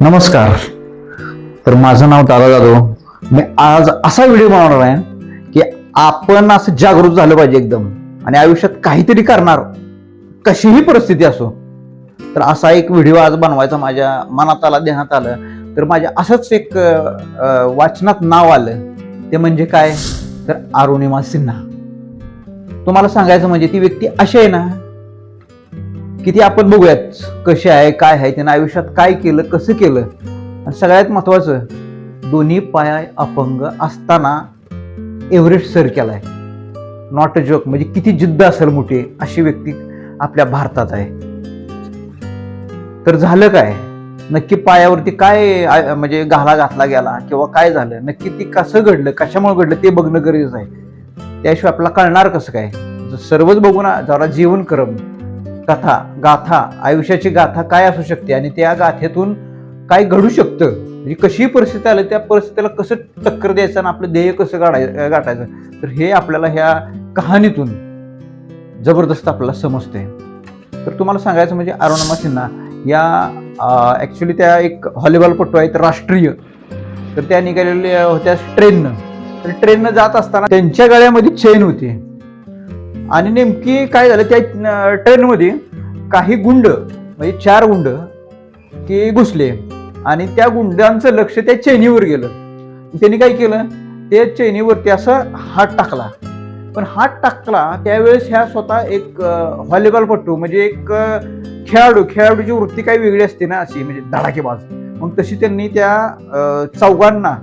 नमस्कार. तर माझं नाव दादा जाधव. मी आज असा व्हिडिओ बनवणार आहे की आपण असं जागृत झालं पाहिजे एकदम. आणि आयुष्यात काहीतरी करणार कशीही परिस्थिती असो. तर असा एक व्हिडिओ आज बनवायचा माझ्या मनात आला देण्यात आलं. तर माझ्या असंच एक वाचनात नाव आलं. ते म्हणजे काय? तर अरुणिमा सिन्हा. तुम्हाला सांगायचं म्हणजे ती व्यक्ती अशी आहे ना किती आपण बघूयात कशी आहे काय आहे त्यानं आयुष्यात काय केलं कसं केलं? आणि सगळ्यात महत्वाचं दोन्ही पाया अपंग असताना एव्हरेस्ट सर केला आहे नॉट अ जोक म्हणजे किती जिद्द असेल मोठी अशी व्यक्ती आपल्या भारतात आहे. तर झालं काय? नक्की पायावरती काय म्हणजे घाला घातला गेला किंवा काय झालं? नक्की ती कसं घडलं कशामुळे घडलं ते बघणं गरजेचं आहे. त्याशिवाय आपल्याला कळणार कसं काय? सर्वच सर्वच बघून जरा जीवन करम कथा गाथा आयुष्याची गाथा काय असू शकते? आणि त्या गाथेतून काय घडू शकतं? म्हणजे कशी परिस्थिती आली त्या परिस्थितीला कसं टक्कर द्यायचं आणि आपलं ध्येय कसं गाडाय गाठायचं? तर हे आपल्याला ह्या कहाणीतून जबरदस्त आपल्याला समजते. तर तुम्हाला सांगायचं म्हणजे अरुणमा सिन्हा या ॲक्च्युली त्या एक हॉलीबॉलपटू आहेत राष्ट्रीय. तर त्या निघालेल्या होत्या ट्रेननं. तर ट्रेननं जात असताना त्यांच्या गळ्यामध्ये चेन होती. आणि नेमकी काय झालं त्या ट्रेनमध्ये काही गुंड म्हणजे चार गुंड की घुसले. आणि त्या गुंडांचं लक्ष त्या चैनीवर गेलं. त्यांनी काय केलं ते चैनीवरती असं हात टाकला. पण हात टाकला त्यावेळेस ह्या स्वतः एक व्हॉलीबॉलपटू म्हणजे एक खेळाडू खेळाडूची वृत्ती काही वेगळी असते ना अशी म्हणजे धडाकेबाज मग तशी त्यांनी त्या चौघांना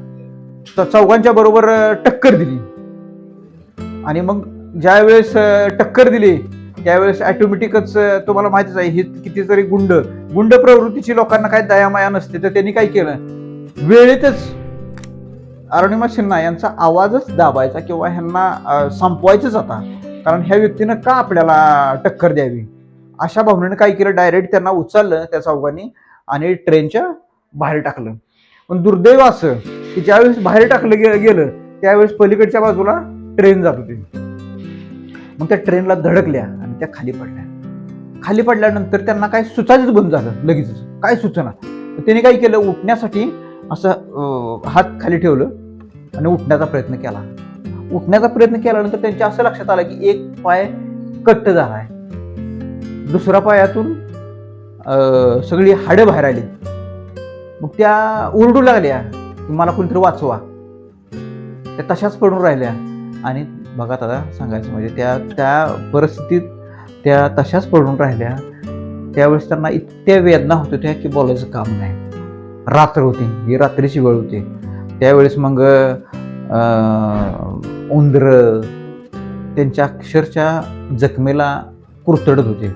चौघांच्या बरोबर टक्कर दिली. आणि मग ज्या वेळेस टक्कर दिली त्यावेळेस ॲटोमॅटिकच तुम्हाला माहितीच आहे हे कितीतरी गुंड गुंड प्रवृत्तीची लोकांना काय दयामाया नसते तर त्यांनी काय केलं? वेळेतच अरुणिमा सिन्हा यांचा आवाजच दाबायचा किंवा ह्यांना संपवायचंच आता कारण ह्या व्यक्तीनं का आपल्याला टक्कर द्यावी? अशा भावनेनं काय केलं? डायरेक्ट त्यांना उचललं त्या चौघांनी आणि ट्रेनच्या बाहेर टाकलं. पण दुर्दैव असं की ज्यावेळेस बाहेर टाकलं गे- गेलं त्यावेळेस पलीकडच्या बाजूला ट्रेन जात होती. मग त्या ट्रेनला धडकल्या आणि त्या खाली पडल्या. खाली पडल्यानंतर त्यांना काय सुचायच बंद झालं लगेचच. काय सुचना? त्याने काय केलं? उठण्यासाठी असं हात खाली ठेवलं आणि उठण्याचा प्रयत्न केला. उठण्याचा प्रयत्न केल्यानंतर त्यांच्या असं लक्षात आलं की एक पाय कट्ट झाला आहे दुसऱ्या पायातून सगळी हाडं बाहेर आली. मग त्या ओरडू लागल्या की मला कोणीतरी वाचवा. त्या तशाच पडून राहिल्या आणि बघा दादा सांगायचं म्हणजे त्या त्या परिस्थितीत त्या तशाच पडून राहिल्या. त्यावेळेस त्यांना इतक्या वेदना होत होत्या की बोलायचं काम नाही. रात्र होती ही रात्रीची वेळ होती. त्यावेळेस मग उंदर त्यांच्या अक्षरच्या जखमेला कुरतडत होते.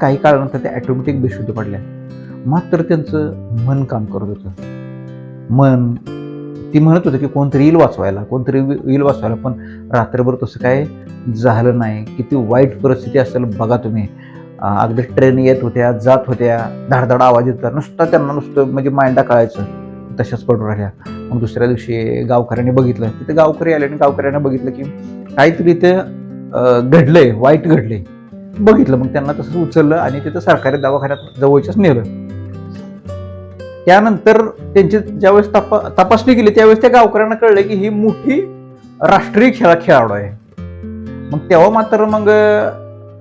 काही काळानंतर त्या ॲटोमॅटिक बेशुद्ध पडल्या. मात्र त्यांचं मन काम करत होतं. मन ती म्हणत होती की कोणतरी येईल वाचवायला कोणतरी येईल वाचवायला पण रात्रभर तसं काय झालं नाही. किती वाईट परिस्थिती असेल बघा तुम्ही. अगदी ट्रेन येत होत्या जात होत्या धाडधाड आवाज येत होता. नुसता त्यांना नुसतं म्हणजे मांडा कळायचं. तशाच पडून राहिल्या. मग दुसऱ्या दिवशी गावकऱ्यांनी बघितलं. तिथे गावकरी आले आणि गावकऱ्यांना बघितलं की काहीतरी ते घडलंय वाईट घडलंय. बघितलं. मग त्यांना तसंच उचललं आणि तिथं सरकारी दवाखान्यात जवळच्याच नेलं. त्यानंतर त्यांची ज्यावेळेस तपा तपासणी केली त्यावेळेस त्या गावकऱ्यांना कळलं की ही मोठी राष्ट्रीय खेळा खेळाडू आहे. मग तेव्हा मात्र मग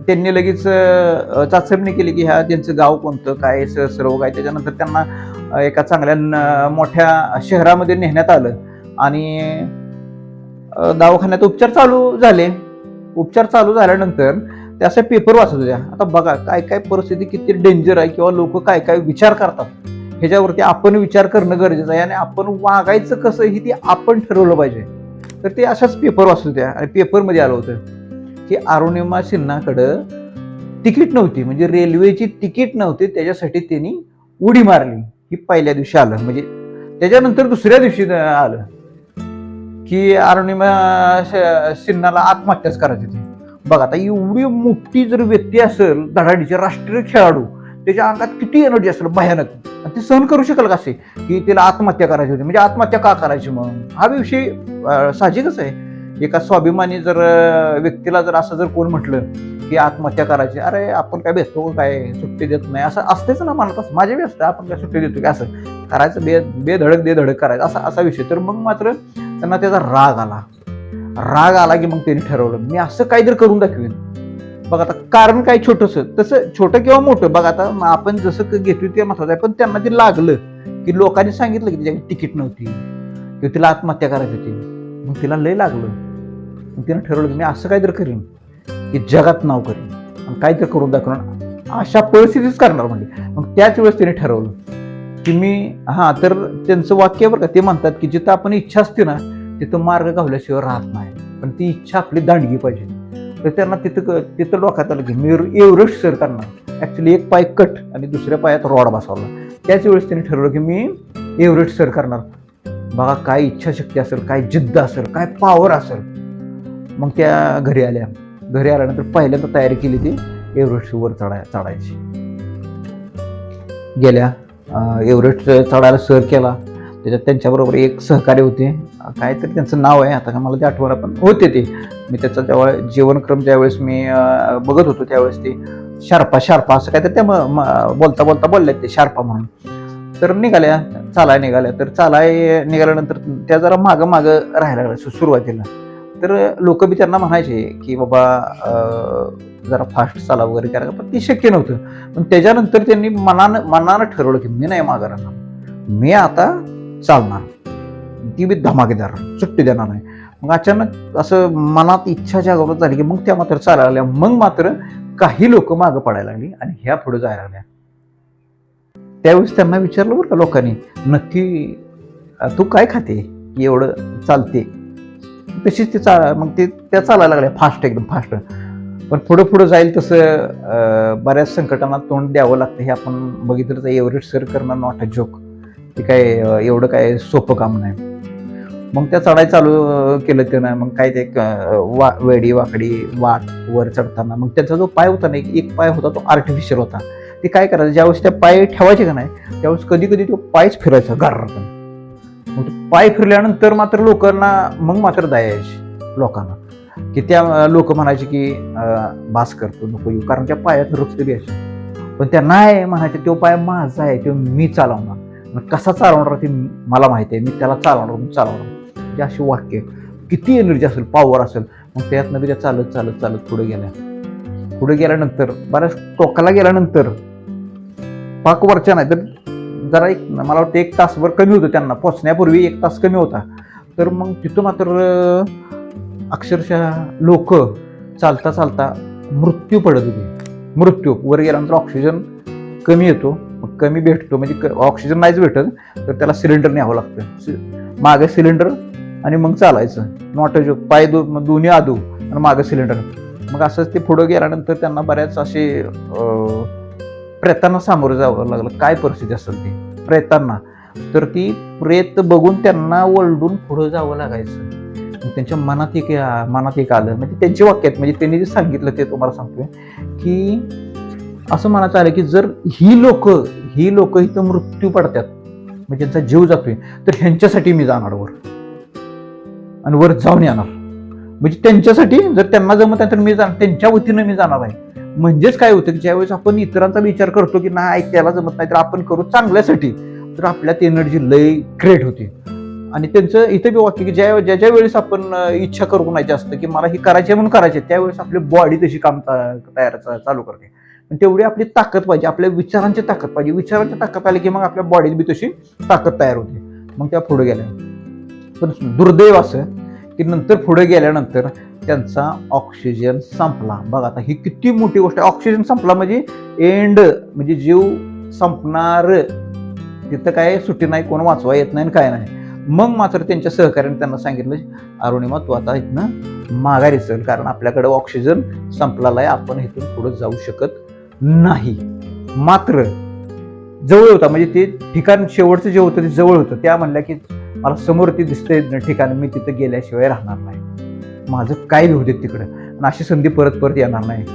त्यांनी लगेच चाचपणी केली की ह्या त्यांचं गाव कोणतं काय सर्व काय. त्याच्यानंतर त्यांना एका चांगल्या मोठ्या शहरामध्ये नेण्यात आलं. आणि दवाखान्यात उपचार चालू झाले. उपचार चालू झाल्यानंतर ते असे पेपर वाचत होत्या. आता बघा काय काय परिस्थिती किती डेंजर आहे किंवा लोक काय काय विचार करतात. ह्याच्यावरती आपण विचार करणं गरजेचं आहे. आणि आपण वागायचं कसं ही ती आपण ठरवलं पाहिजे. तर ते अशाच पेपर वाचत त्या आणि पेपरमध्ये आलं होतं की अरुणिमा सिन्हाकडं तिकीट नव्हती. म्हणजे रेल्वेची तिकीट नव्हती. त्याच्यासाठी त्यांनी उडी मारली. ही पहिल्या दिवशी आलं. म्हणजे त्याच्यानंतर दुसऱ्या दिवशी आलं की अरुणिमा सिन्हाला आत्महत्याच करायची होती. बघा आता एवढी मोठी जर व्यक्ती असेल धडाडीचे राष्ट्रीय खेळाडू त्याच्या अंगात किती एनर्जी असेल भयानक. आणि ती सहन करू शकेल का असे? की तिला आत्महत्या करायची होती. म्हणजे आत्महत्या का करायची मग? हा विषय साहजिकच आहे. एका स्वाभिमानी जर व्यक्तीला जर असं जर कोण म्हटलं की आत्महत्या करायची अरे आपण काय भेटतो काय? सुट्टी देत नाही. असं असतेच ना मला तसं माझ्या असतं आपण काय सुट्टी देतो की? असं. करायचं बे बेधडक बेधडक करायचं असा असा विषय. तर मग मात्र त्यांना त्याचा राग आला. राग आला की मग त्यांनी ठरवलं मी असं काहीतरी करून दाखवेन. बघा आता कारण काय छोटंसं? तसं छोटं किंवा मोठं बघा आता आपण जसं घेतोय ते महत्वाचं आहे पण त्यांना ते लागलं की लोकांनी सांगितलं की तिच्याकडे तिकीट नव्हती किंवा तिला आत्महत्या करायची होती मग तिला लय लागलं. मग तिनं ठरवलं की मी असं काहीतरी करीन की जगात नाव करीन आणि काहीतरी करून दाखवून अशा परिस्थितीच करणार म्हणजे. मग त्याच वेळेस तिने ठरवलं की मी हां तर त्यांचं वाक्य बरं का ते म्हणतात की जिथं आपण इच्छा असते ना तिथं मार्ग गावल्याशिवाय राहत नाही. पण ती इच्छा आपली दांडगी पाहिजे. तर त्यांना तिथं क- तिथं डोक्यात आलं की मी एव्हरेस्ट सर करणार ॲक्च्युली एक पाय कट आणि दुसऱ्या पायात रॉड बसवला. त्याच वेळेस त्यांनी ठरवलं की मी एव्हरेस्ट सर करणार. बघा काय इच्छाशक्ती असेल काय जिद्द असेल काय पॉवर असेल. मग त्या घरी आल्या. घरी आल्यानंतर पहिल्यांदा तयारी केली ती एव्हरेस्टवर चढाय चढायची. गेल्या एव्हरेस्ट चढायला सर केला. त्याच्यात त्यांच्याबरोबर एक सहकारी होते. काहीतरी त्यांचं नाव आहे आता का मला ते आठवण पण होते ते. मी त्याचा जेव्हा जीवनक्रम ज्यावेळेस मी बघत होतो त्यावेळेस ते शार्पा शार्पा असं काहीतरी त्या म- बोलता बोलता बोलले ते शार्पा म्हणून. तर निघाल्या चालाय निघाल्या. तर चालाय निघाल्यानंतर त्या जरा मागं मागं राहायला लागल्या सुरुवातीला. तर लोक बी त्यांना म्हणायचे की बाबा जरा फास्ट चाला वगैरे करा पण ते शक्य नव्हतं. पण त्याच्यानंतर त्यांनी मनानं मनानं ठरवलं की मी नाही मागं राहणार मी आता चालणार ती बी धमाकेदार. सुट्टी देणार नाही. मग अचानक असं मनात इच्छा जागृत झाली की मग त्या मात्र चालायला लागल्या. मग मात्र काही लोक मागं पडायला लागली आणि ह्या पुढे जायला लागल्या. त्यावेळेस त्यांना विचारलं बरं का लोकांनी नक्की तू काय खाते? की एवढं चालते. तशीच ती चा मग ते त्या चालायला लागल्या फास्ट एकदम फास्ट. पण पुढं पुढं जाईल तसं बऱ्याच संकटांना तोंड द्यावं लागतं हे आपण बघितलं तर एव्हरेस्ट सर करणं नॉट अ जोक. ते काय एवढं काय सोपं काम नाही. मग त्या चढाई चालू केलं त्यानं. मग काय ते एक, वा वेडी वाकडी वाट वर चढताना मग त्याचा जो पाय होता ना एक पाय होता तो आर्टिफिशियल होता. ते काय करायचं ज्यावेळेस त्या पाय ठेवायचे का नाही त्यावेळेस कधी कधी तो पायच फिरायचा गार मग तो पाय फिरल्यानंतर मात्र लोकांना मग मात्र दयायची लोकांना. की त्या लोक म्हणायचे की भास बास करतो नको येऊ. कारण त्या पायात रक्त द्यायचे पण त्या नाही म्हणायचे तो पाय माझा आहे तो मी चालवणार. मग कसा चालवणार ते मला माहिती आहे. मी त्याला चालवणार मी चालवणार. म्हणजे अशी वाक्य. किती एनर्जी असेल पॉवर असेल मग त्यातनं बी त्या चालत चालत चालत पुढे गेल्या. पुढे गेल्यानंतर बऱ्याच टोकाला गेल्यानंतर पाकवरच्या नाही तर जरा एक मला वाटतं एक तासभर कमी होतं त्यांना. पोचण्यापूर्वी एक तास कमी होता. तर मग तिथं मात्र अक्षरशः लोक चालता चालता मृत्यू पडत होते. मृत्यू. वर गेल्यानंतर ऑक्सिजन कमी येतो. कमी भेटतो म्हणजे क- ऑक्सिजन नाहीच भेटत तर त्याला सिलेंडर न्यावं लागतं. मागे सिलेंडर आणि मग चालायचं. नॉट जो पाय दो दोन्ही आदू आणि मागं सिलेंडर मग असंच ते पुढं गेल्यानंतर त्यांना बऱ्याच असे प्रयत्नांना प्रेतांना सामोरं जावं लागलं. काय परिस्थिती असेल ती? प्रेतांना तर ती प्रेत बघून त्यांना वळडून पुढं जावं लागायचं. त्यांच्या मनात एक मनात एक आलं. म्हणजे त्यांचे वाक्य आहेत म्हणजे त्यांनी जे सांगितलं ते तुम्हाला सांगतोय की असं मनात आलं की जर ही लोक ही लोक इथं मृत्यू पडतात. म्हणजे त्यांचा जीव जातोय. तर ह्यांच्यासाठी मी जाणार वर. आणि वर जाऊन येणार. म्हणजे त्यांच्यासाठी जर त्यांना जमत आहे तर मी जाणार. त्यांच्या वतीनं मी जाणार आहे. म्हणजेच काय होतं की ज्यावेळेस आपण इतरांचा विचार करतो की नाही त्याला जमत नाही तर आपण करू चांगल्यासाठी. तर आपल्यात एनर्जी लय क्रिएट होते. आणि त्यांचं इथं बी वाक्य की ज्या ज्या ज्या वेळेस आपण इच्छा करू नाही जास्त की मला ही करायची आहे म्हणून करायची त्यावेळेस आपली बॉडी तशी काम तयार चालू करते. तेवढी आपली ताकद पाहिजे आपल्या विचारांची ताकद पाहिजे. विचारांची ताकद आली की मग आपल्या बॉडीत बी तशी ताकद तयार होते. मग त्या पुढे गेल्या. पण दुर्दैव असं की नंतर पुढे गेल्यानंतर त्यांचा ऑक्सिजन संपला. बघा आता ही किती मोठी गोष्ट आहे. ऑक्सिजन संपला म्हणजे एंड म्हणजे जीव संपणार. तिथं काय सुट्टी नाही कोण वाचवा येत नाही आणि काय नाही. मग मात्र त्यांच्या सहकार्याने त्यांना सांगितलं म्हणजे अरुणिमा तू आता इथनं माघारी चल कारण आपल्याकडे ऑक्सिजन संपलेला आहे. आपण इथून पुढे जाऊ शकत नाही. मात्र जवळ होता. म्हणजे ते ठिकाण शेवटचं जे होतं ते जवळ होतं. त्या म्हणल्या की मला समोर ते दिसतंय ठिकाण मी तिथं गेल्याशिवाय राहणार नाही. माझं काय होते तिकडं? आणि अशी संधी परत परत येणार नाही.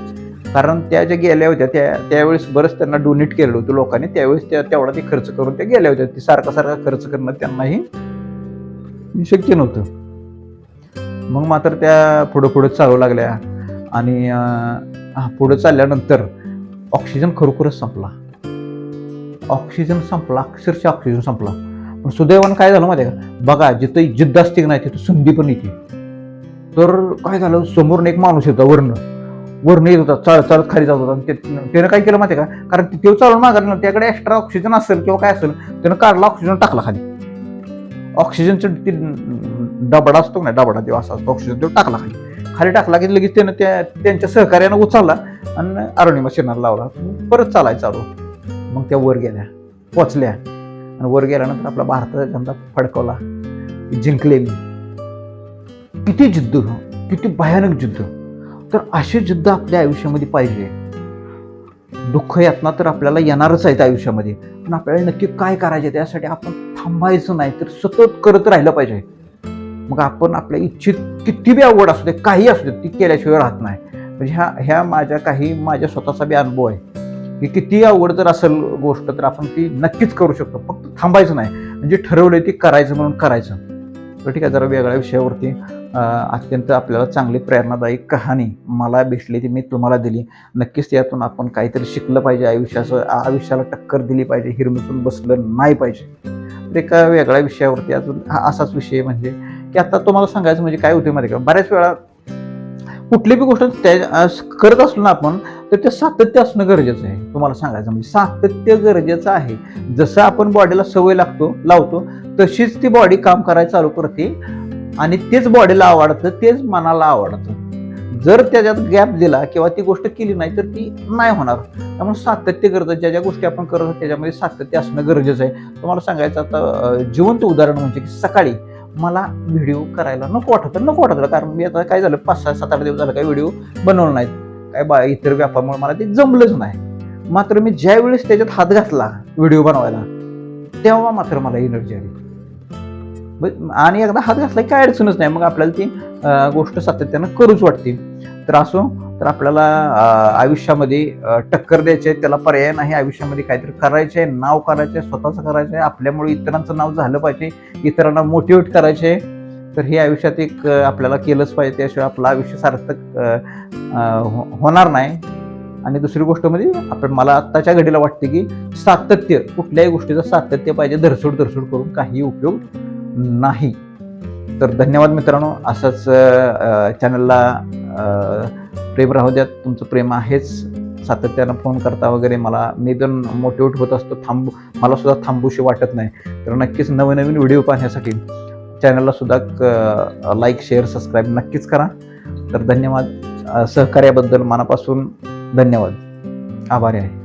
कारण त्या ज्या गेल्या होत्या त्या त्यावेळेस बरंच त्यांना डोनेट केलं होतं लोकांनी. त्यावेळेस त्या तेवढा ते खर्च करून त्या गेल्या होत्या. ते सारखा सारखा खर्च करणं त्यांनाही शक्य नव्हतं. मग मात्र त्या पुढं पुढं चालू लागल्या. आणि हा, पुढं चालल्यानंतर ऑक्सिजन खरोखरच संपला. ऑक्सिजन संपला अक्षरशः ऑक्सिजन संपला. पण सुदैवानं काय झालं माहिती का? बघा जिथं जिद्द असते की नाही तिथं संधी पण येते. तर काय झालं? समोरून एक माणूस येतो वर्ण. वर्ण येत होता चालत चालत खाली जात होता. ते- त्यानं काय केलं माहिती आहे का? कारण ते चालून मागत ना त्याकडे एक्स्ट्रा ऑक्सिजन असेल किंवा काय असेल त्यानं काढला ऑक्सिजन टाकला खाली. ऑक्सिजनचं ते डबडा असतो ना डबडा देव असा असतो ऑक्सिजन देव टाकला खाली. खाली टाकला की लगेच त्यानं त्या त्यांच्या सहकार्यानं उचलला आणि अरुणिमा शिरणार लावला. परत चालाय चालू. मग त्या वर गेल्या. पोचल्या. आणि वर गेल्यानंतर आपला भारताचा झेंडा फडकवला. जिंकले मी. किती जिद्द किती भयानक जिद्द. तर असे जिद्द आपल्या आयुष्यामध्ये पाहिजे. दुःख यातना तर आपल्याला येणारच आहेत आयुष्यामध्ये. पण आपल्याला नक्की काय करायचे त्यासाठी आपण थांबायचं नाही तर सतत करत राहिलं पाहिजे. मग आपण आपल्या इच्छित किती बी आवड असू दे काही असू दे ती केल्याशिवाय राहत नाही. म्हणजे ह्या ह्या माझ्या काही माझ्या स्वतःचा बी अनुभव आहे की किती आवड जर असेल गोष्ट तर आपण ती नक्कीच करू शकतो फक्त थांबायचं नाही. म्हणजे ठरवलं ती करायचं म्हणून करायचं. तर ठीक आहे जरा वेगळ्या विषयावरती अत्यंत आपल्याला चांगली प्रेरणादायी कहाणी मला भेटली ती मी तुम्हाला दिली. नक्कीच त्यातून आपण काहीतरी शिकलं पाहिजे आयुष्याचं आयुष्याला टक्कर दिली पाहिजे हिरमिसून बसलं नाही पाहिजे. तर एका वेगळ्या विषयावरती अजून हा असाच विषय म्हणजे की आता तुम्हाला सांगायचं म्हणजे काय होते माहिती का? बऱ्याच वेळा कुठली बी गोष्ट त्या करत असलो ना आपण तर ते सातत्य असणं गरजेचं आहे. तुम्हाला सांगायचं म्हणजे सातत्य गरजेचं आहे. जसं आपण बॉडीला सवय लागतो लावतो तशीच ती बॉडी काम करायला चालू करते आणि तेच बॉडीला आवडतं तेच मनाला आवडतं. जर त्याच्यात गॅप दिला किंवा ती गोष्ट केली नाही तर ती नाही होणार. त्यामुळे सातत्य गरजेचं ज्या ज्या गोष्टी आपण करत आहोत त्याच्यामध्ये सातत्य असणं गरजेचं आहे. तुम्हाला सांगायचं आता जिवंत उदाहरण म्हणजे की सकाळी मला व्हिडिओ करायला नको वाटत नको वाटत होतं. कारण मी आता काय झालं पाच सहा सात आठ दिवस झालं काही व्हिडिओ बनवलं नाहीत. काय बा इतर व्यापारामुळे मला ते जमलंच नाही. मात्र मी ज्या वेळेस त्याच्यात हात घातला व्हिडिओ बनवायला तेव्हा मात्र मला एनर्जी आली. आणि एकदा हात घातला काय अडचणच नाही. मग आपल्याला ती गोष्ट सातत्यानं करूच वाटते. तर असो तर आपल्याला आयुष्यामध्ये टक्कर द्यायची आहे त्याला पर्याय नाही आयुष्यामध्ये काहीतरी करायचे आहे नाव करायचं आहे स्वतःचं करायचं आहे आपल्यामुळे इतरांचं नाव झालं पाहिजे इतरांना मोटिवेट करायचे आहे तर हे आयुष्यात एक आपल्याला केलंच पाहिजे त्याशिवाय आपलं आयुष्य सार्थक हो- होणार नाही. आणि दुसरी गोष्ट म्हणजे आपण मला आत्ताच्या घडीला वाटते की सातत्य कुठल्याही गोष्टीचं सातत्य पाहिजे धरसोड धरसोड करून काही उपयोग नाही. तर धन्यवाद मित्रांनो असंच चॅनलला प्रेम राहू द्यात. तुमचं प्रेम आहेच. सातत्यानं फोन करता वगैरे मला मी पण मोटिवेट होत असतो. थांबू मला सुद्धा थांबूशी वाटत नाही. तर नक्कीच नवीन नवीन व्हिडिओ पाहण्यासाठी चॅनलला सुद्धा लाईक शेअर सबस्क्राईब नक्कीच करा. तर धन्यवाद. सहकार्याबद्दल मनापासून धन्यवाद. आभारी आहे.